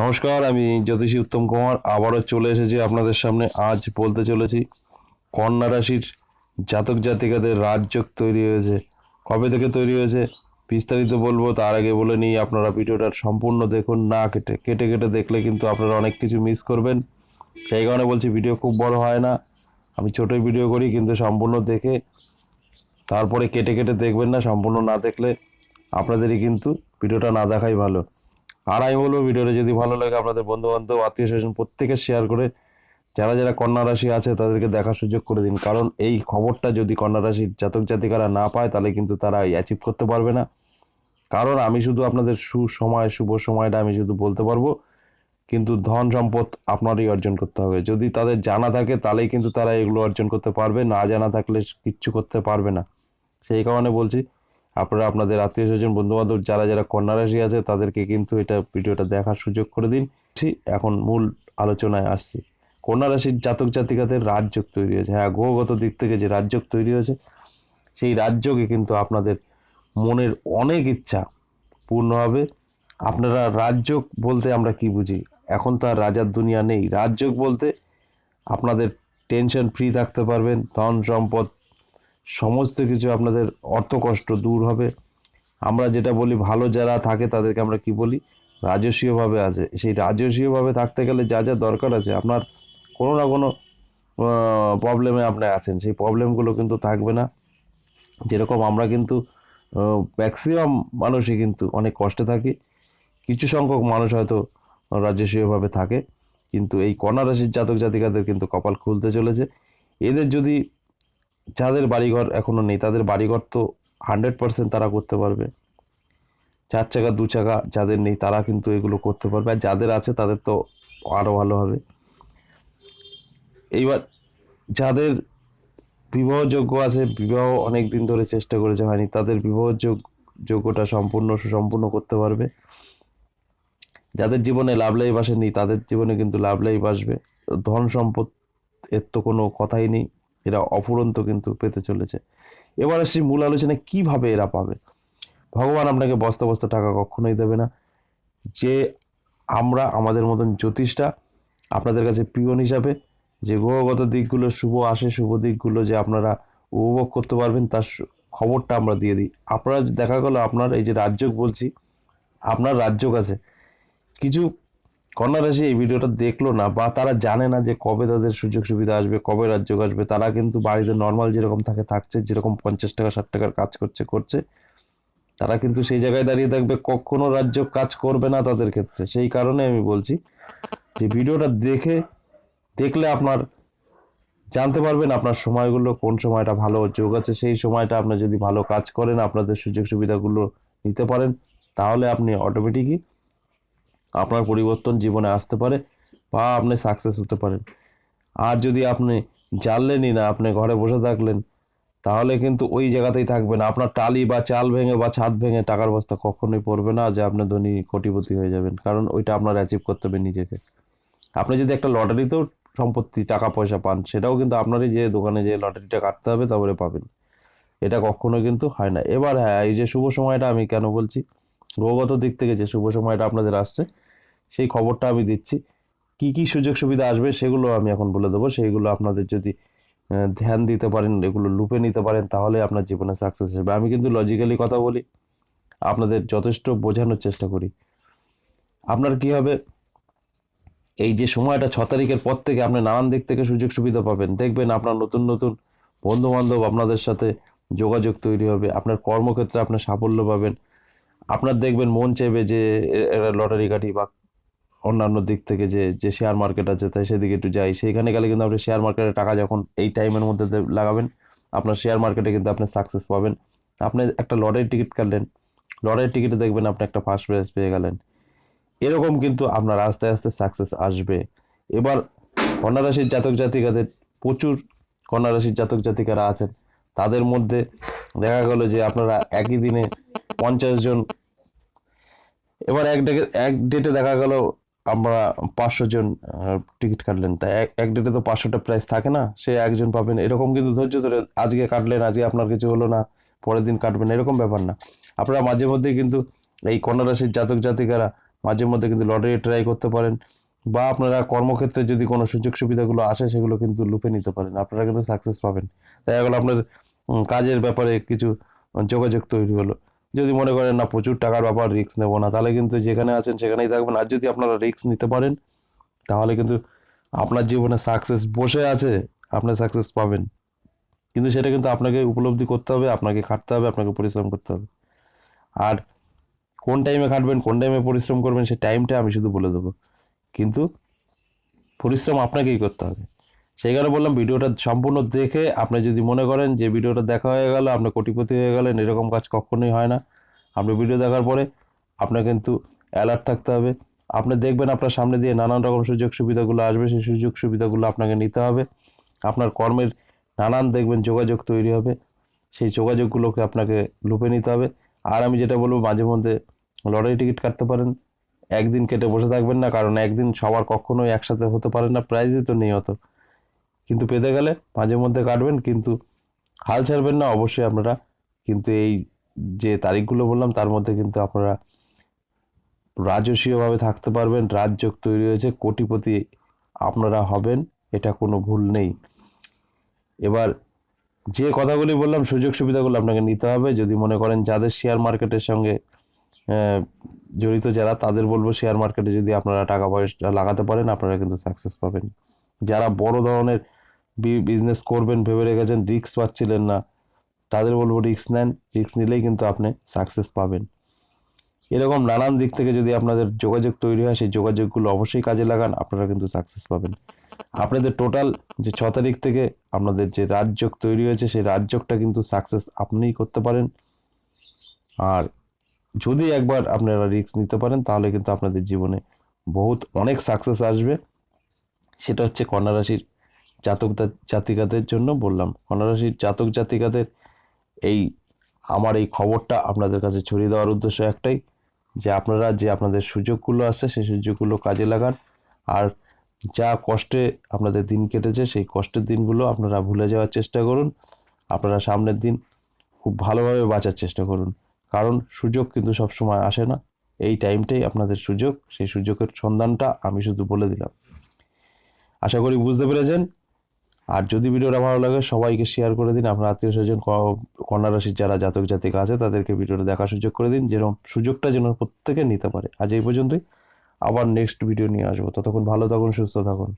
নমস্কার, আমি জ্যোতিষী উত্তম কুমার। আবারও চলে এসেছি আপনাদের সামনে। আজ বলতে চলেছি, কন্যা রাশির জাতক জাতিকাদের রাজযোগ তৈরি হয়েছে। কবে থেকে তৈরি হয়েছে? বিস্তারিত বলব, তার আগে বলে নিই, আপনারা ভিডিওটা সম্পূর্ণ দেখুন, না কেটে কেটে কেটে দেখলে কিন্তু আপনারা অনেক কিছু মিস করবেন। সেই কারণে বলছি, ভিডিও খুব বড় হয় না। আমি ছোটোই ভিডিও করি, কিন্তু সম্পূর্ণ দেখে, তারপরে কেটে কেটে দেখবেন না, সম্পূর্ণ না দেখলে আপনাদেরই কিন্তু ভিডিওটা না দেখাই ভালো। আর আমি বলব ভিডিওটা যদি ভালো লাগে আপনাদের বন্ধু বান্ধব আত্মীয় স্বজন প্রত্যেকে শেয়ার করে যারা যারা কন্যা রাশি আছে তাদেরকে দেখার সুযোগ করে দিন। কারণ এই খবরটা যদি কন্যা রাশির জাতক জাতিকারা না পায়, তাহলে কিন্তু তারা অ্যাচিভ করতে পারবে না। কারণ আমি শুধু আপনাদের সুসময়, শুভ সময়টা আমি শুধু বলতে পারব, কিন্তু ধন সম্পদ আপনারই অর্জন করতে হবে। যদি তাদের জানা থাকে, তাহলেই কিন্তু তারা এগুলো অর্জন করতে পারবে, না জানা থাকলে কিচ্ছু করতে পারবে না। সেই কারণে বলছি আপনারা আপনাদের আত্মীয় স্বজন বন্ধু বান্ধব যারা যারা কন্যা রাশি আছে, তাদেরকে কিন্তু এটা ভিডিওটা দেখার সুযোগ করে দিন। এখন মূল আলোচনায় আসছি। কন্যা রাশির জাতক জাতিকাদের রাজযোগ তৈরি হয়েছে। হ্যাঁ গ্রহগত দিক থেকে যে রাজযোগ তৈরি হয়েছে, সেই রাজযোগে কিন্তু আপনাদের মনের অনেক ইচ্ছা পূর্ণ হবে। আপনারা রাজযোগ বলতে আমরা কি বুঝি? এখন তো আর রাজার দুনিয়া নেই। রাজযোগ বলতে আপনাদের টেনশন ফ্রি থাকতে পারবেন ধন সম্পদ সমস্ত কিছু আপনাদের অর্থ কষ্ট দূর হবে। আমরা যেটা বলি, ভালো যারা থাকে তাদেরকে আমরা কি বলি? রাজস্বীয়ভাবে আছে। সেই রাজস্বীয়ভাবে থাকতে গেলে যা যা দরকার আছে, আপনার কোনো না কোনো প্রবলেমে আপনি আছেন। সেই প্রবলেমগুলো কিন্তু থাকবে না। যেরকম আমরা কিন্তু ম্যাক্সিমাম মানুষই কিন্তু অনেক কষ্টে থাকি। কিছু সংখ্যক মানুষ হয়তো রাজস্বীয়ভাবে থাকে, কিন্তু এই কণা রাশির জাতক জাতিকাদের কিন্তু কপাল খুলতে চলেছে। এদের যদি যাদের বাড়িঘর এখনও নেই, তাদের বাড়িঘর তো হান্ড্রেড পার্সেন্ট তারা করতে পারবে। চার চাকা, দু চাকা যাদের নেই, তারা কিন্তু এগুলো করতে পারবে। আর যাদের আছে, তাদের তো আরও ভালো হবে। এইবার যাদের বিবাহযোগ্য আছে, বিবাহ অনেক দিন ধরে চেষ্টা করেছে, হয়নি। তাদের বিবাহ যোগ- যোগ্যটা সম্পূর্ণ সুসম্পূর্ণ করতে পারবে। যাদের জীবনে লাভ লাইফ আসেনি, তাদের জীবনে কিন্তু লাভ লাইফ আসবে। ধন সম্পদ এর তো কোনো কথাই নেই। এরা অফুরন্ত কিন্তু পেতে চলেছে। এবার আসছি মূল আলোচনায়, কীভাবে এরা পাবে? ভগবান আপনাকে বস্তা বস্তা টাকা কখনোই দেবে না। যে আমরা, আমাদের মতন জ্যোতিষটা আপনাদের কাছে পিয়ন হিসাবে, যে গ্রহগত দিকগুলো শুভ আসে, শুভ দিকগুলো যে আপনারা উপভোগ করতে পারবেন, তার খবরটা আমরা দিয়ে দিই। আপনারা দেখা গেলো, আপনার এই যে রাজযোগ বলছি, আপনার রাজযোগ আছে। কিছু কন্যা রাশি এই ভিডিওটা দেখল না বা তারা জানে না যে কবে তাদের সুযোগ সুবিধা আসবে, কবে রাজ্য আসবে, তারা কিন্তু বাড়িতে নর্মাল যেরকম থাকে থাকছে, যেরকম পঞ্চাশ টাকা, ষাট টাকার কাজ করছে করছে। তারা কিন্তু সেই জায়গায় দাঁড়িয়ে থাকবে, কখনো রাজ্য কাজ করবে না তাদের ক্ষেত্রে। সেই কারণে আমি বলছি যে ভিডিওটা দেখে, দেখলে আপনার জানতে পারবেন আপনার সময়গুলো কোন সময়টা ভালো যোগ আছে, সেই সময়টা আপনি যদি ভালো কাজ করেন, আপনাদের সুযোগ সুবিধাগুলো নিতে পারেন, তাহলে আপনি অটোমেটিকই আপনার পরিবর্তন জীবনে আসতে পারে বা আপনি সাকসেস হতে পারেন। আর যদি আপনি জানলেনই না, আপনি ঘরে বসে থাকলেন, তাহলে কিন্তু ওই জায়গাতেই থাকবেন। আপনার টালি বা চাল ভেঙে বা ছাদ ভেঙে টাকার বস্তা কখনোই পড়বে না যে আপনি ধনী, কোটিপতি হয়ে যাবেন। কারণ ওইটা আপনার অ্যাচিভ করতে হবে নিজেকে। আপনি যদি একটা লটারিতেও সম্পত্তি, টাকা, পয়সা পান, সেটাও কিন্তু আপনারই যে দোকানে যে লটারিটা কাটতে হবে, তারপরে পাবেন। এটা কখনো কিন্তু হয় না। এবার হ্যাঁ এই যে শুভ সময়টা আমি কেন বলছি? গ্রহগত দিক থেকে যে শুভ সময়টা আপনাদের আসছে। সেই খবরটা আমি দিচ্ছি। কি কি সুযোগ সুবিধা আসবে সেগুলো আমি এখন বলে দেবো। সেইগুলো আপনাদের যদি ধ্যান দিতে পারেন, এগুলো লুপে নিতে পারেন, তাহলে আপনার জীবনে সাকসেস হবে আমি কিন্তু লজিক্যালি কথা বলি, আপনাদের যথেষ্ট বোঝানোর চেষ্টা করি। আপনার কি হবে? এই যে সময়টা ছ তারিখের পর থেকে আপনি নানান দিক থেকে সুযোগ সুবিধা পাবেন। দেখবেন আপনার নতুন নতুন বন্ধু বান্ধব আপনাদের সাথে যোগাযোগ তৈরি হবে, আপনার কর্মক্ষেত্রে আপনার সাফল্য পাবেন। আপনার দেখবেন মন চাইবে যে লটারি কাটি বা অন্যান্য দিক থেকে যে যে শেয়ার মার্কেট আছে, তাই সেদিকে একটু যাই। সেইখানে গেলে কিন্তু আপনি শেয়ার মার্কেটে টাকা যখন এই টাইমের মধ্যে লাগাবেন, আপনার শেয়ার মার্কেটে কিন্তু আপনি সাকসেস পাবেন। আপনি একটা লটারি টিকিট কাটলেন লটারি টিকিটে দেখবেন আপনি একটা ফার্স্ট প্রাইজ পেয়ে গেলেন। এরকম কিন্তু আপনার আস্তে আস্তে সাকসেস আসবে। এবার কন্যা রাশির জাতক জাতিকাদের, প্রচুর কন্যা রাশির জাতক জাতিকারা আছেন। তাদের মধ্যে দেখা গেল যে আপনারা একই দিনে পঞ্চাশ জন। এবার এক ডেকে এক ডেটে দেখা গেল আমরা পাঁচশো জন টিকিট কাটলেন। তাই এক- ডেটে তো পাঁচশোটা প্রাইস থাকে না, সে একজন পাবেন। এরকম কিন্তু ধৈর্য ধরে আজকে কাটলেন, আজকে আপনার কিছু হলো না, পরের দিন কাটবেন, এরকম ব্যাপার না। আপনারা মাঝে মধ্যে কিন্তু এই কন্যা রাশির জাতক জাতিকারা মাঝে মধ্যে কিন্তু লটারি ট্রাই করতে পারেন, বা আপনারা কর্মক্ষেত্রে যদি কোনো সুযোগ সুবিধাগুলো আসে, সেগুলো কিন্তু লুপে নিতে পারেন। আপনারা কিন্তু সাকসেস পাবেন। তাই গেলো আপনার কাজের ব্যাপারে কিছু যোগাযোগ তৈরি হলো। যদি মনে করেন না প্রচুর টাকার ব্যাপার রিস্ক নেব না, তাহলে কিন্তু যেখানে আছেন সেখানেই থাকবেন। আর যদি আপনারা রিস্ক নিতে পারেন, তাহলে কিন্তু আপনার জীবনে সাকসেস বসে আছে, আপনি সাকসেস পাবেন। কিন্তু সেটা কিন্তু আপনাকে উপলব্ধি করতে হবে, আপনাকে খাটতে হবে, আপনাকে পরিশ্রম করতে হবে। আর কোন টাইমে খাটবেন, কোন টাইমে পরিশ্রম করবেন সেই টাইমটা আমি শুধু বলে দেবো। কিন্তু পরিশ্রম আপনাকেই করতে হবে। সেই কারণে বললাম ভিডিওটা সম্পূর্ণ দেখে আপনি যদি মনে করেন যে ভিডিওটা দেখা হয়ে গেল, আপনি কোটিপতি হয়ে গেলেন, এরকম কাজ কখনোই হয় না। আপনি ভিডিও দেখার পরে আপনার কিন্তু অ্যালার্ট থাকতে হবে। আপনি দেখবেন আপনার সামনে দিয়ে নানান রকম সুযোগ সুবিধাগুলো আসবে, সেই সুযোগ সুবিধাগুলো আপনাকে নিতে হবে। আপনার কর্মের নানান দেখবেন যোগাযোগ তৈরি হবে। সেই যোগাযোগগুলোকে আপনাকে লুপে নিতে হবে। আর আমি যেটা বলব, মাঝে মধ্যে লটারি টিকিট কাটতে পারেন। একদিন কেটে বসে থাকবেন না, কারণ একদিন সবার কখনোই একসাথে হতে পারে না। প্রাইজই তো নেই অত কিন্তু পেতে গেলে মাঝে মধ্যে কাটবেন, কিন্তু হাল ছাড়বেন না। অবশ্যই আপনারা কিন্তু এই যে তারিখগুলো বললাম, তার মধ্যে কিন্তু আপনারা রাজস্বীয়ভাবে থাকতে পারবেন। রাজযোগ তৈরি হয়েছে, কোটিপতি আপনারা হবেন, এটা কোনো ভুল নেই। এবার যে কথাগুলি বললাম, সুযোগ সুবিধাগুলো আপনাকে নিতে হবে। যদি মনে করেন যাদের শেয়ার মার্কেটের সঙ্গে জড়িত যারা, তাদের বলব শেয়ার মার্কেটে যদি আপনারা টাকা পয়সা লাগাতে পারেন, আপনারা কিন্তু সাকসেস পাবেন। যারা বড় ধরনের বিজনেস করবেন, ভেবে রেখেছেন রিস্ক পাচ্ছিলেন না, তাদের বলব রিস্ক নেন রিস্ক নিলেই কিন্তু আপনি সাকসেস পাবেন। এরকম নানান দিক থেকে যদি আপনাদের যোগাযোগ তৈরি হয়, সেই যোগাযোগগুলো অবশ্যই কাজে লাগান, আপনারা কিন্তু সাকসেস পাবেন। আপনাদের টোটাল যে ছ তারিখ থেকে আপনাদের যে রাজযোগ তৈরি হয়েছে, সেই রাজযোগটা কিন্তু সাকসেস আপনিই করতে পারেন। আর যদি একবার আপনারা রিস্ক নিতে পারেন, তাহলে কিন্তু আপনাদের জীবনে বহুত অনেক সাকসেস আসবে। সেটা হচ্ছে কন্যা রাশির জাতক জাতিকাদের জন্য বললাম। কন্যা রাশির জাতক জাতিকাদের এই আমার এই খবরটা আপনাদের কাছে ছড়িয়ে দেওয়ার উদ্দেশ্য একটাই, যে আপনারা যে আপনাদের সুযোগগুলো আছে সেই সুযোগগুলো কাজে লাগান। আর যা কষ্টে আপনাদের দিন কেটেছে সেই কষ্টের দিনগুলো আপনারা ভুলে যাওয়ার চেষ্টা করুন। আপনারা সামনের দিন খুব ভালোভাবে বাঁচার চেষ্টা করুন। কারণ সুযোগ কিন্তু সবসময় আসে না। এই টাইমটাই আপনাদের সুযোগ। সেই সুযোগের সন্ধানটা আমি শুধু বলে দিলাম। আশা করি বুঝতে পেরেছেন। আর যদি ভিডিওটা ভালো লাগে, সবাইকে শেয়ার করে দিন। আপনার আত্মীয় স্বজন কন্যা রাশির যারা জাতক, জাতিকা আছে, তাদেরকে ভিডিওটা দেখার সুযোগ করে দিন। যেরকম সুযোগটা যেন প্রত্যেকে নিতে পারে। আজ এই পর্যন্তই। আবার নেক্সট ভিডিও নিয়ে আসব। ততক্ষণ ভালো থাকুন, সুস্থ থাকুন।